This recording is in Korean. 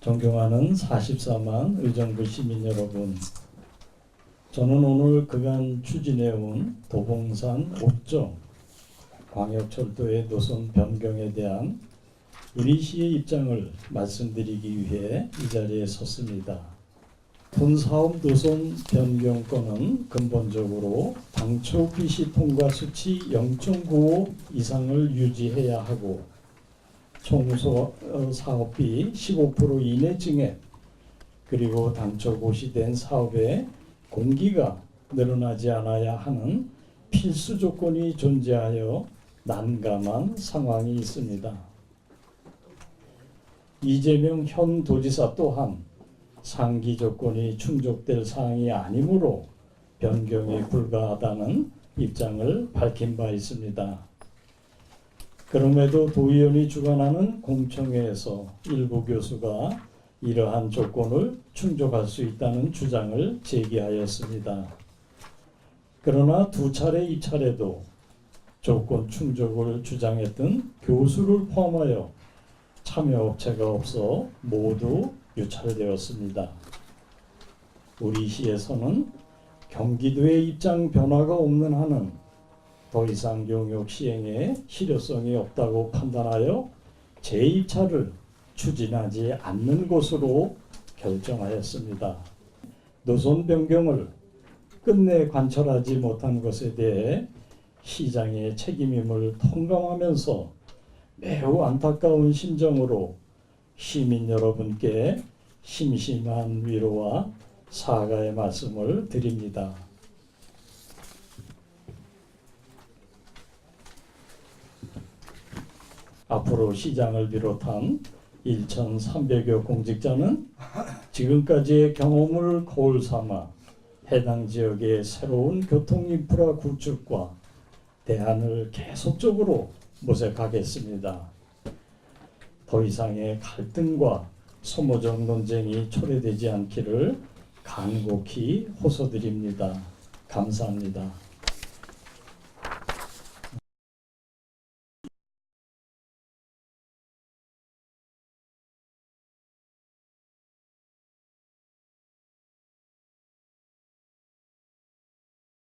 존경하는 44만 의정부 시민 여러분, 저는 오늘 그간 추진해온 도봉산 5조 광역철도의 노선 변경에 대한 우리 시의 입장을 말씀드리기 위해 이 자리에 섰습니다. 본 사업 노선 변경권은 근본적으로 당초 BC 통과 수치 0.95 이상을 유지해야 하고 총소 어, 사업비 15% 이내 증액 그리고 당초 고시된 사업의 공기가 늘어나지 않아야 하는 필수 조건이 존재하여 난감한 상황이 있습니다. 이재명 현 도지사 또한 상기 조건이 충족될 사항이 아니므로 변경이 불가하다는 입장을 밝힌 바 있습니다. 그럼에도 도의원이 주관하는 공청회에서 일부 교수가 이러한 조건을 충족할 수 있다는 주장을 제기하였습니다. 그러나 두 차례 이 차례도 조건 충족을 주장했던 교수를 포함하여 참여 업체가 없어 모두 유찰되었습니다. 우리 시에서는 경기도의 입장 변화가 없는 한은 더 이상 용역 시행에 실효성이 없다고 판단하여 재입찰을 추진하지 않는 것으로 결정하였습니다. 노선 변경을 끝내 관철하지 못한 것에 대해 시장의 책임임을 통감하면서 매우 안타까운 심정으로 시민 여러분께 심심한 위로와 사과의 말씀을 드립니다. 앞으로 시장을 비롯한 1,300여 공직자는 지금까지의 경험을 거울 삼아 해당 지역의 새로운 교통 인프라 구축과 대안을 계속적으로 모색하겠습니다. 더 이상의 갈등과 소모적 논쟁이 초래되지 않기를 간곡히 호소드립니다. 감사합니다.